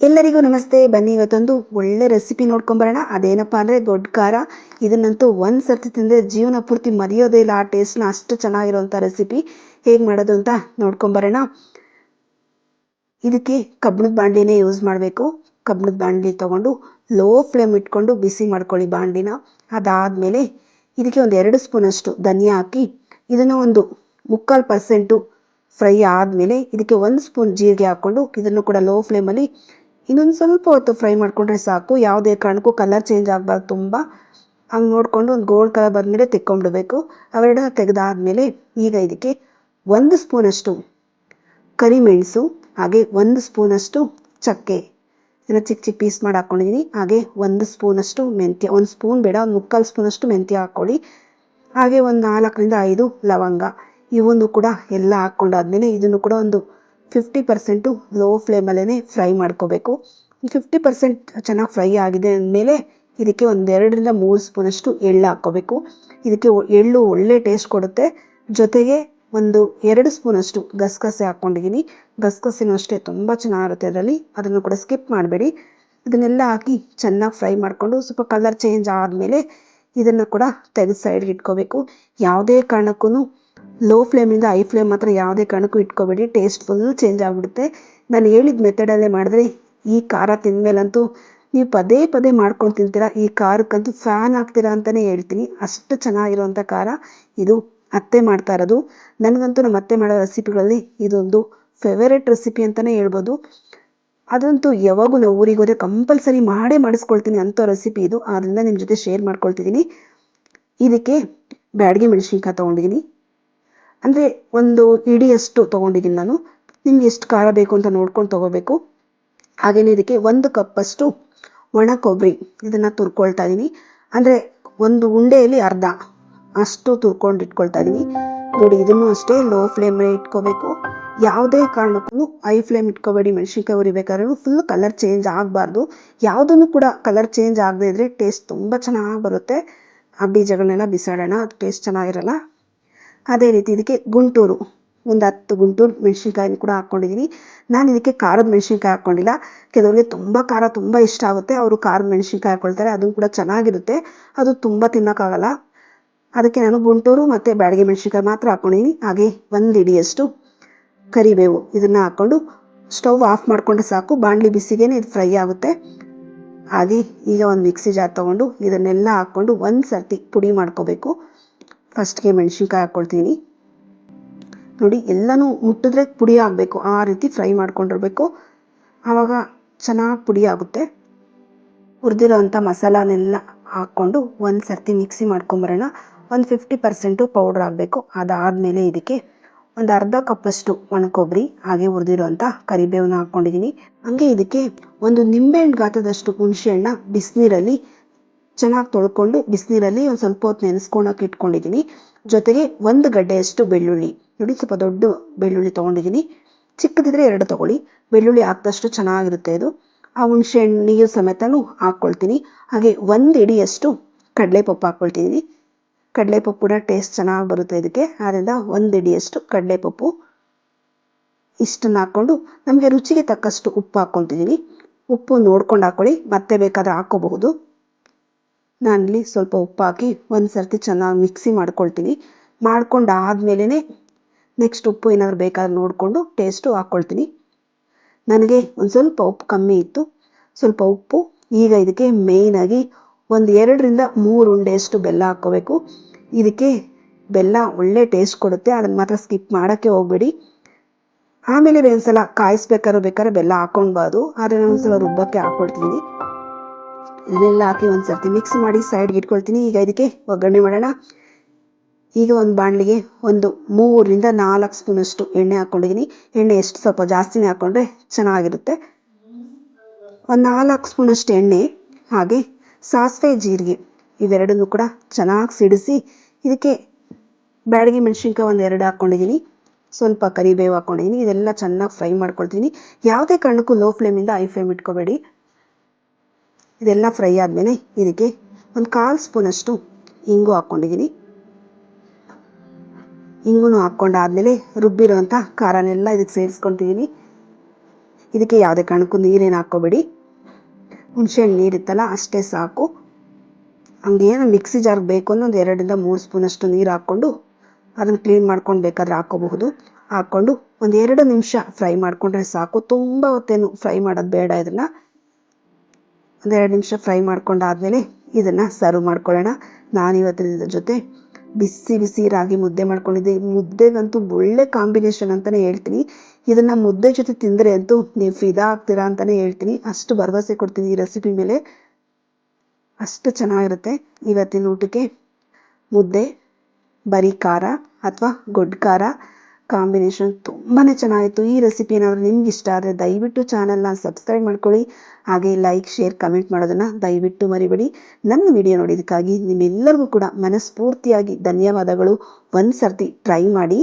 ಎಲ್ಲರಿಗೂ ನಮಸ್ತೆ. ಬನ್ನಿ, ಇವತ್ತೊಂದು ಒಳ್ಳೆ ರೆಸಿಪಿ ನೋಡ್ಕೊಂಬರೋಣ ಅದೇನಪ್ಪ ಅಂದರೆ ದೊಡ್ಡ ಖಾರ. ಇದನ್ನಂತೂ ಒಂದು ಸರ್ತಿ ತಿಂದರೆ ಜೀವನ ಪೂರ್ತಿ ಮರೆಯೋದೇ ಇಲ್ಲ. ಆ ಟೇಸ್ಟ್ನ ಅಷ್ಟು ಚೆನ್ನಾಗಿರೋಂಥ ರೆಸಿಪಿ ಹೇಗೆ ಮಾಡೋದು ಅಂತ ನೋಡ್ಕೊಂಬರೋಣ ಇದಕ್ಕೆ ಕಬ್ಬಿಣದ ಬಾಂಡ್ಲಿನೇ ಯೂಸ್ ಮಾಡಬೇಕು. ಕಬ್ಬಿಣದ ಬಾಂಡ್ಲಿ ತೊಗೊಂಡು ಲೋ ಫ್ಲೇಮ್ ಇಟ್ಕೊಂಡು ಬಿಸಿ ಮಾಡ್ಕೊಳ್ಳಿ ಬಾಂಡ್ಲಿನ ಅದಾದಮೇಲೆ ಇದಕ್ಕೆ ಒಂದು ಎರಡು ಸ್ಪೂನಷ್ಟು ಧನಿಯಾ ಹಾಕಿ, ಇದನ್ನು ಒಂದು ಮುಕ್ಕಾಲು ಪರ್ಸೆಂಟು ಫ್ರೈ ಆದಮೇಲೆ ಇದಕ್ಕೆ ಒಂದು ಸ್ಪೂನ್ ಜೀರಿಗೆ ಹಾಕ್ಕೊಂಡು ಇದನ್ನು ಕೂಡ ಲೋ ಫ್ಲೇಮಲ್ಲಿ ಇನ್ನೊಂದು ಸ್ವಲ್ಪ ಹೊತ್ತು ಫ್ರೈ ಮಾಡಿಕೊಂಡ್ರೆ ಸಾಕು. ಯಾವುದೇ ಕಾರಣಕ್ಕೂ ಕಲರ್ ಚೇಂಜ್ ಆಗಬಾರ್ದು ತುಂಬ. ಹಂಗೆ ನೋಡಿಕೊಂಡು ಒಂದು ಗೋಲ್ಡ್ ಕಲರ್ ಬಂದಮೇಲೆ ತಿಕ್ಕೊಂಡ್ಬಿಡ್ಬೇಕು ಅವೆರಡ ತೆಗೆದಾದ್ಮೇಲೆ ಈಗ ಇದಕ್ಕೆ ಒಂದು ಸ್ಪೂನಷ್ಟು ಕರಿಮೆಣಸು, ಹಾಗೆ ಒಂದು ಸ್ಪೂನಷ್ಟು ಚಕ್ಕೆ. ಇದನ್ನು ಚಿಕ್ಕ ಚಿಕ್ಕ ಪೀಸ್ ಮಾಡಿ ಹಾಕ್ಕೊಂಡಿದ್ದೀನಿ ಹಾಗೆ ಒಂದು ಸ್ಪೂನಷ್ಟು ಮೆಂತ್ಯ, ಒಂದು ಸ್ಪೂನ್ ಬೇಡ, ಒಂದು ಮುಕ್ಕಾಲು ಸ್ಪೂನಷ್ಟು ಮೆಂತ್ಯ ಹಾಕ್ಕೊಳ್ಳಿ. ಹಾಗೆ ಒಂದು ನಾಲ್ಕರಿಂದ ಐದು ಲವಂಗ. ಇವನ್ನು ಕೂಡ ಎಲ್ಲ ಹಾಕ್ಕೊಂಡಾದ್ಮೇಲೆ ಇದನ್ನು ಕೂಡ ಒಂದು ಫಿಫ್ಟಿ ಪರ್ಸೆಂಟು ಲೋ ಫ್ಲೇಮಲ್ಲೇ ಫ್ರೈ ಮಾಡ್ಕೋಬೇಕು. ಫಿಫ್ಟಿ ಪರ್ಸೆಂಟ್ ಚೆನ್ನಾಗಿ ಫ್ರೈ ಆಗಿದೆ ಅಂದಮೇಲೆ ಇದಕ್ಕೆ ಒಂದು ಎರಡರಿಂದ ಮೂರು ಸ್ಪೂನಷ್ಟು ಎಳ್ಳು ಹಾಕ್ಕೋಬೇಕು. ಇದಕ್ಕೆ ಎಳ್ಳು ಒಳ್ಳೆ ಟೇಸ್ಟ್ ಕೊಡುತ್ತೆ. ಜೊತೆಗೆ ಒಂದು ಎರಡು ಸ್ಪೂನಷ್ಟು ಗಸಗಸೆ ಹಾಕ್ಕೊಂಡಿದ್ದೀನಿ ಗಸಗಸೆನೂ ಅಷ್ಟೇ ತುಂಬ ಚೆನ್ನಾಗಿರುತ್ತೆ ಅದರಲ್ಲಿ. ಅದನ್ನು ಕೂಡ ಸ್ಕಿಪ್ ಮಾಡಬೇಡಿ. ಇದನ್ನೆಲ್ಲ ಹಾಕಿ ಚೆನ್ನಾಗಿ ಫ್ರೈ ಮಾಡಿಕೊಂಡು ಸ್ವಲ್ಪ ಕಲರ್ ಚೇಂಜ್ ಆದಮೇಲೆ ಇದನ್ನು ಕೂಡ ತೆಗೆದು ಸೈಡ್ಗೆ ಇಟ್ಕೋಬೇಕು. ಯಾವುದೇ ಕಾರಣಕ್ಕೂ ಲೋ ಫ್ಲೇಮಿಂದ ಐ ಫ್ಲೇಮ್ ಮಾತ್ರ ಯಾವುದೇ ಕಾರಣಕ್ಕೂ ಇಟ್ಕೋಬೇಡಿ. ಟೇಸ್ಟ್ ಫುಲ್ ಚೇಂಜ್ ಆಗಿಬಿಡುತ್ತೆ. ನಾನು ಹೇಳಿದ ಮೆಥಡಲ್ಲೇ ಮಾಡಿದ್ರೆ ಈ ಖಾರ ತಿಂದಮೇಲಂತೂ ನೀವು ಪದೇ ಪದೇ ಮಾಡ್ಕೊಂಡು ತಿಂತೀರಾ. ಈ ಖಾರಕ್ಕಂತೂ ಫ್ಯಾನ್ ಆಗ್ತೀರಾ ಅಂತಲೇ ಹೇಳ್ತೀನಿ. ಅಷ್ಟು ಚೆನ್ನಾಗಿರುವಂಥ ಖಾರ ಇದು ಅತ್ತೆ ಮಾಡ್ತಾ ಇರೋದು. ನನಗಂತೂ ನಮ್ಮ ಅತ್ತೆ ಮಾಡೋ ರೆಸಿಪಿಗಳಲ್ಲಿ ಇದೊಂದು ಫೇವರೇಟ್ ರೆಸಿಪಿ ಅಂತಲೇ ಹೇಳ್ಬೋದು. ಅದಂತೂ ಯಾವಾಗೂ ನಾವು ಊರಿಗೆ ಹೋದರೆ ಕಂಪಲ್ಸರಿ ಮಾಡೇ ಮಾಡಿಸ್ಕೊಳ್ತೀನಿ ಅಂಥ ರೆಸಿಪಿ ಇದು. ಆದ್ದರಿಂದ ನಿಮ್ಮ ಜೊತೆ ಶೇರ್ ಮಾಡ್ಕೊಳ್ತಿದ್ದೀನಿ. ಇದಕ್ಕೆ ಬ್ಯಾಡಗಿ ಮೆಣಸಿನ್ಕಾಯಿ ತೊಗೊಂಡಿದ್ದೀನಿ. ಅಂದರೆ ಒಂದು ಇಡಿಯಷ್ಟು ತೊಗೊಂಡಿದ್ದೀನಿ ನಾನು. ನಿಮ್ಗೆ ಎಷ್ಟು ಖಾರ ಬೇಕು ಅಂತ ನೋಡ್ಕೊಂಡು ತೊಗೋಬೇಕು. ಹಾಗೆಯೇ ಇದಕ್ಕೆ ಒಂದು ಕಪ್ಪಷ್ಟು ಒಣ ಕೊಬ್ಬರಿ ಇದನ್ನು ತುರ್ಕೊಳ್ತಾ ಇದ್ದೀನಿ ಅಂದರೆ ಒಂದು ಉಂಡೆಯಲ್ಲಿ ಅರ್ಧ ಅಷ್ಟು ತುರ್ಕೊಂಡು ಇಟ್ಕೊಳ್ತಾ ಇದ್ದೀನಿ ನೋಡಿ, ಇದನ್ನು ಅಷ್ಟೇ ಲೋ ಫ್ಲೇಮೇ ಇಟ್ಕೋಬೇಕು. ಯಾವುದೇ ಕಾರಣಕ್ಕೂ ಹೈ ಫ್ಲೇಮ್ ಇಟ್ಕೋಬೇಡಿ. ಮೆಣಸಿನ್ಕಾಯಿ ಉರಿಬೇಕಾದ್ರೂ ಫುಲ್ ಕಲರ್ ಚೇಂಜ್ ಆಗಬಾರ್ದು. ಯಾವುದನ್ನು ಕೂಡ ಕಲರ್ ಚೇಂಜ್ ಆಗದೇ ಇದ್ದರೆ ಟೇಸ್ಟ್ ತುಂಬ ಚೆನ್ನಾಗಿ ಬರುತ್ತೆ. ಆ ಬೀಜಗಳನ್ನೆಲ್ಲ ಬಿಸಾಡೋಣ, ಅದು ಟೇಸ್ಟ್ ಚೆನ್ನಾಗಿರಲ್ಲ. ಅದೇ ರೀತಿ ಇದಕ್ಕೆ ಗುಂಟೂರು, ಒಂದು ಹತ್ತು ಗುಂಟೂರು ಮೆಣಸಿನ್ಕಾಯಿ ಕೂಡ ಹಾಕ್ಕೊಂಡಿದ್ದೀನಿ ನಾನು ಇದಕ್ಕೆ ಖಾರದ ಮೆಣಸಿನ್ಕಾಯಿ ಹಾಕ್ಕೊಂಡಿಲ್ಲ. ಕೆಲವರಿಗೆ ತುಂಬ ಖಾರ ತುಂಬ ಇಷ್ಟ ಆಗುತ್ತೆ. ಅವರು ಖಾರದ ಮೆಣಸಿನ್ಕಾಯಿ ಹಾಕ್ಕೊಳ್ತಾರೆ ಅದು ಕೂಡ ಚೆನ್ನಾಗಿರುತ್ತೆ. ಅದು ತುಂಬ ತಿನ್ನೋಕ್ಕಾಗಲ್ಲ. ಅದಕ್ಕೆ ನಾನು ಗುಂಟೂರು ಮತ್ತು ಬ್ಯಾಡಿಗೆ ಮೆಣಸಿನ್ಕಾಯಿ ಮಾತ್ರ ಹಾಕ್ಕೊಂಡಿದ್ದೀನಿ ಹಾಗೆ ಒಂದು ಇಡಿಯಷ್ಟು ಕರಿಬೇವು ಇದನ್ನು ಹಾಕ್ಕೊಂಡು ಸ್ಟವ್ ಆಫ್ ಮಾಡಿಕೊಂಡ್ರೆ ಸಾಕು. ಬಾಣಲಿ ಬಿಸಿಗೇನೆ ಇದು ಫ್ರೈ ಆಗುತ್ತೆ. ಹಾಗೆ ಈಗ ಒಂದು ಮಿಕ್ಸಿ ಜಾರ್ ತೊಗೊಂಡು ಇದನ್ನೆಲ್ಲ ಹಾಕ್ಕೊಂಡು ಒಂದು ಸರ್ತಿ ಪುಡಿ ಮಾಡ್ಕೋಬೇಕು. ಫಸ್ಟ್ಗೆ ಮೆಣಸಿನ್ಕಾಯಿ ಹಾಕ್ಕೊಳ್ತೀನಿ. ನೋಡಿ, ಎಲ್ಲನೂ ಮುಟ್ಟಿದ್ರೆ ಪುಡಿ ಆಗಬೇಕು. ಆ ರೀತಿ ಫ್ರೈ ಮಾಡ್ಕೊಂಡಿರ್ಬೇಕು. ಆವಾಗ ಚೆನ್ನಾಗಿ ಪುಡಿ ಆಗುತ್ತೆ. ಹುರಿದಿರೋ ಅಂಥ ಮಸಾಲಾನೆಲ್ಲ ಹಾಕ್ಕೊಂಡು ಒಂದು ಸರ್ತಿ ಮಿಕ್ಸಿ ಮಾಡ್ಕೊಂಬರೋಣ. ಒಂದು ಫಿಫ್ಟಿ ಪರ್ಸೆಂಟು ಪೌಡ್ರ್ ಆಗಬೇಕು. ಅದಾದಮೇಲೆ ಇದಕ್ಕೆ ಒಂದು ಅರ್ಧ ಕಪ್ಪಷ್ಟು ಒಣಕೊಬ್ಬರಿ, ಹಾಗೆ ಹುರಿದಿರೋಂಥ ಕರಿಬೇವನ್ನ ಹಾಕ್ಕೊಂಡಿದ್ದೀನಿ ಹಾಗೆ ಇದಕ್ಕೆ ಒಂದು ನಿಂಬೆಹಣ್ಣು ಗಾತ್ರದಷ್ಟು ಹುಣಸೆಹಣ್ಣ ಬಿಸಿನೀರಲ್ಲಿ ಚೆನ್ನಾಗಿ ತೊಳ್ಕೊಂಡು ಬಿಸಿನೀರಲ್ಲಿ ಒಂದು ಸ್ವಲ್ಪ ಹೊತ್ತು ನೆನೆಸ್ಕೊಳಕ್ಕೆ ಇಟ್ಕೊಂಡಿದ್ದೀನಿ ಜೊತೆಗೆ ಒಂದು ಗಡ್ಡೆಯಷ್ಟು ಬೆಳ್ಳುಳ್ಳಿ. ನೋಡಿ, ಸ್ವಲ್ಪ ದೊಡ್ಡ ಬೆಳ್ಳುಳ್ಳಿ ತೊಗೊಂಡಿದ್ದೀನಿ ಚಿಕ್ಕದಿದ್ರೆ ಎರಡು ತೊಗೊಳ್ಳಿ. ಬೆಳ್ಳುಳ್ಳಿ ಹಾಕಿದಷ್ಟು ಚೆನ್ನಾಗಿರುತ್ತೆ ಇದು. ಆ ಹುಣಸೆ ನೀರು ಸಮೇತನೂ ಹಾಕ್ಕೊಳ್ತೀನಿ. ಹಾಗೆ ಒಂದು ಇಡಿಯಷ್ಟು ಕಡಲೆಪಪ್ಪು ಹಾಕ್ಕೊಳ್ತಿದ್ದೀನಿ ಕಡಲೆಪಪ್ಪು ಕೂಡ ಟೇಸ್ಟ್ ಚೆನ್ನಾಗಿ ಬರುತ್ತೆ ಇದಕ್ಕೆ. ಆದ್ದರಿಂದ ಒಂದು ಇಡಿಯಷ್ಟು ಕಡಲೆಪಪ್ಪು ಇಷ್ಟನ್ನು ಹಾಕ್ಕೊಂಡು ನಮಗೆ ರುಚಿಗೆ ತಕ್ಕಷ್ಟು ಉಪ್ಪು ಹಾಕ್ಕೊತಿದ್ದೀನಿ ಉಪ್ಪು ನೋಡ್ಕೊಂಡು ಹಾಕ್ಕೊಳ್ಳಿ ಮತ್ತೆ ಬೇಕಾದ್ರೆ ಹಾಕ್ಕೋಬಹುದು. ನಾನಿಲ್ಲಿ ಸ್ವಲ್ಪ ಉಪ್ಪು ಹಾಕಿ ಒಂದು ಸರ್ತಿ ಚೆನ್ನಾಗಿ ಮಿಕ್ಸಿ ಮಾಡ್ಕೊಳ್ತೀನಿ. ಮಾಡ್ಕೊಂಡು ಆದಮೇಲೆ ನೆಕ್ಸ್ಟ್ ಉಪ್ಪು ಏನಾದರೂ ಬೇಕಾದ್ರೆ ನೋಡಿಕೊಂಡು ಟೇಸ್ಟು ಹಾಕ್ಕೊಳ್ತೀನಿ ನನಗೆ ಒಂದು ಸ್ವಲ್ಪ ಉಪ್ಪು ಕಮ್ಮಿ ಇತ್ತು. ಸ್ವಲ್ಪ ಉಪ್ಪು, ಈಗ ಇದಕ್ಕೆ ಮೇಯ್ನಾಗಿ ಒಂದು ಎರಡರಿಂದ ಮೂರು ಉಂಡೆಯಷ್ಟು ಬೆಲ್ಲ ಹಾಕ್ಕೋಬೇಕು. ಇದಕ್ಕೆ ಬೆಲ್ಲ ಒಳ್ಳೆ ಟೇಸ್ಟ್ ಕೊಡುತ್ತೆ ಅದನ್ನು ಮಾತ್ರ ಸ್ಕಿಪ್ ಮಾಡೋಕ್ಕೆ ಹೋಗಬೇಡಿ. ಆಮೇಲೆ ಒಂದು ಸಲ ಕಾಯಿಸ್ಬೇಕಾದ್ರೆ ಬೇಕಾದ್ರೆ ಬೆಲ್ಲ ಹಾಕ್ಕೊಳ್ಬಾರ್ದು, ಆದರೆ ನಾನು ಒಂದ್ಸಲ ರುಬ್ಬಕ್ಕೆ ಹಾಕ್ಕೊಳ್ತೀನಿ. ಇದನ್ನೆಲ್ಲ ಹಾಕಿ ಒಂದು ಸರ್ತಿ ಮಿಕ್ಸ್ ಮಾಡಿ ಸೈಡ್ಗೆ ಇಟ್ಕೊಳ್ತೀನಿ. ಈಗ ಇದಕ್ಕೆ ಒಗ್ಗರಣೆ ಮಾಡೋಣ. ಈಗ ಒಂದು ಬಾಣಲಿಗೆ ಒಂದು ಮೂರರಿಂದ ನಾಲ್ಕು ಸ್ಪೂನಷ್ಟು ಎಣ್ಣೆ ಹಾಕ್ಕೊಂಡಿದ್ದೀನಿ. ಎಣ್ಣೆ ಎಷ್ಟು ಸ್ವಲ್ಪ ಜಾಸ್ತಿನೇ ಹಾಕ್ಕೊಂಡ್ರೆ ಚೆನ್ನಾಗಿರುತ್ತೆ. ಒಂದು ನಾಲ್ಕು ಸ್ಪೂನಷ್ಟು ಎಣ್ಣೆ, ಹಾಗೆ ಸಾಸಿವೆ ಜೀರಿಗೆ ಇವೆರಡನ್ನೂ ಕೂಡ ಚೆನ್ನಾಗಿ ಸಿಡಿಸಿ ಇದಕ್ಕೆ ಬ್ಯಾಡಗಿ ಮೆಣಸಿನ್ಕಾಯಿ ಒಂದು ಎರಡು ಹಾಕ್ಕೊಂಡಿದ್ದೀನಿ. ಸ್ವಲ್ಪ ಕರಿಬೇವು ಹಾಕ್ಕೊಂಡಿದ್ದೀನಿ. ಇದೆಲ್ಲ ಚೆನ್ನಾಗಿ ಫ್ರೈ ಮಾಡ್ಕೊಳ್ತೀನಿ. ಯಾವುದೇ ಕಾರಣಕ್ಕೂ ಲೋ ಫ್ಲೇಮಿಂದ ಐ ಫ್ಲೇಮ್ ಇಟ್ಕೋಬೇಡಿ. ಇದೆಲ್ಲ ಫ್ರೈ ಆದಮೇಲೆ ಇದಕ್ಕೆ ಒಂದು ಕಾಲು ಸ್ಪೂನಷ್ಟು ಇಂಗು ಹಾಕ್ಕೊಂಡಿದ್ದೀನಿ ಇಂಗುನು ಹಾಕ್ಕೊಂಡಾದ್ಮೇಲೆ ರುಬ್ಬಿರೋವಂಥ ಖಾರನೆಲ್ಲ ಇದಕ್ಕೆ ಸೇರಿಸ್ಕೊತಿದ್ದೀನಿ ಇದಕ್ಕೆ ಯಾವುದೇ ಕಾರಣಕ್ಕೂ ನೀರೇನು ಹಾಕ್ಕೋಬೇಡಿ. ಹುಣಸೆಹಣ್ಣು ನೀರಿತ್ತಲ್ಲ ಅಷ್ಟೇ ಸಾಕು. ಹಂಗೇನು ಮಿಕ್ಸಿ ಜಾರ್ಗೆ ಬೇಕು ಅಂದ್ರೆ ಒಂದು ಎರಡರಿಂದ ಮೂರು ಸ್ಪೂನಷ್ಟು ನೀರು ಹಾಕ್ಕೊಂಡು ಅದನ್ನು ಕ್ಲೀನ್ ಮಾಡ್ಕೊಂಡು ಬೇಕಾದ್ರೆ ಹಾಕ್ಕೋಬಹುದು. ಹಾಕ್ಕೊಂಡು ಒಂದು ಎರಡು ನಿಮಿಷ ಫ್ರೈ ಮಾಡಿಕೊಂಡ್ರೆ ಸಾಕು. ತುಂಬ ಹೊತ್ತೇನು ಫ್ರೈ ಮಾಡೋದು ಬೇಡ ಇದನ್ನು ಒಂದೆರಡು ನಿಮಿಷ ಫ್ರೈ ಮಾಡ್ಕೊಂಡಾದ್ಮೇಲೆ ಇದನ್ನು ಸರ್ವ್ ಮಾಡ್ಕೊಳ್ಳೋಣ. ನಾನಿವತ್ತಿನ ಇವತ್ತಿನ ಜೊತೆ ಬಿಸಿ ಬಿಸಿ ರಾಗಿ ಮುದ್ದೆ ಮಾಡ್ಕೊಂಡಿದ್ದೆ. ಮುದ್ದೆಗಂತೂ ಒಳ್ಳೆ ಕಾಂಬಿನೇಷನ್ ಅಂತಲೇ ಹೇಳ್ತೀನಿ. ಇದನ್ನು ಮುದ್ದೆ ಜೊತೆ ತಿಂದರೆ ಅಂತೂ ನೀವು ಫಿದಾ ಆಗ್ತೀರಾ ಅಂತಲೇ ಹೇಳ್ತೀನಿ. ಅಷ್ಟು ಭರವಸೆ ಕೊಡ್ತೀನಿ ಈ ರೆಸಿಪಿ ಮೇಲೆ. ಅಷ್ಟು ಚೆನ್ನಾಗಿರುತ್ತೆ ಇವತ್ತಿನ ಊಟಕ್ಕೆ. ಮುದ್ದೆ, ಬರೀ ಖಾರ ಅಥವಾ ಗೊಡ್ಡು ಖಾರ. ಕಾಂಬಿನೇಷನ್ ತುಂಬಾ ಚೆನ್ನಾಗಿತ್ತು. ಈ ರೆಸಿಪಿ ಏನಾದರೂ ನಿಮ್ಗೆ ಇಷ್ಟ ಆದರೆ ದಯವಿಟ್ಟು ಚಾನಲ್ನ ಸಬ್ಸ್ಕ್ರೈಬ್ ಮಾಡ್ಕೊಳ್ಳಿ. ಹಾಗೆ ಲೈಕ್ ಶೇರ್ ಕಮೆಂಟ್ ಮಾಡೋದನ್ನು ದಯವಿಟ್ಟು ಮರಿಬೇಡಿ. ನನ್ನ ವಿಡಿಯೋ ನೋಡಿದ್ದಕ್ಕಾಗಿ ನಿಮ್ಮೆಲ್ಲರಿಗೂ ಕೂಡ ಮನಸ್ಫೂರ್ತಿಯಾಗಿ ಧನ್ಯವಾದಗಳು. ಒಂದು ಸರ್ತಿ ಟ್ರೈ ಮಾಡಿ.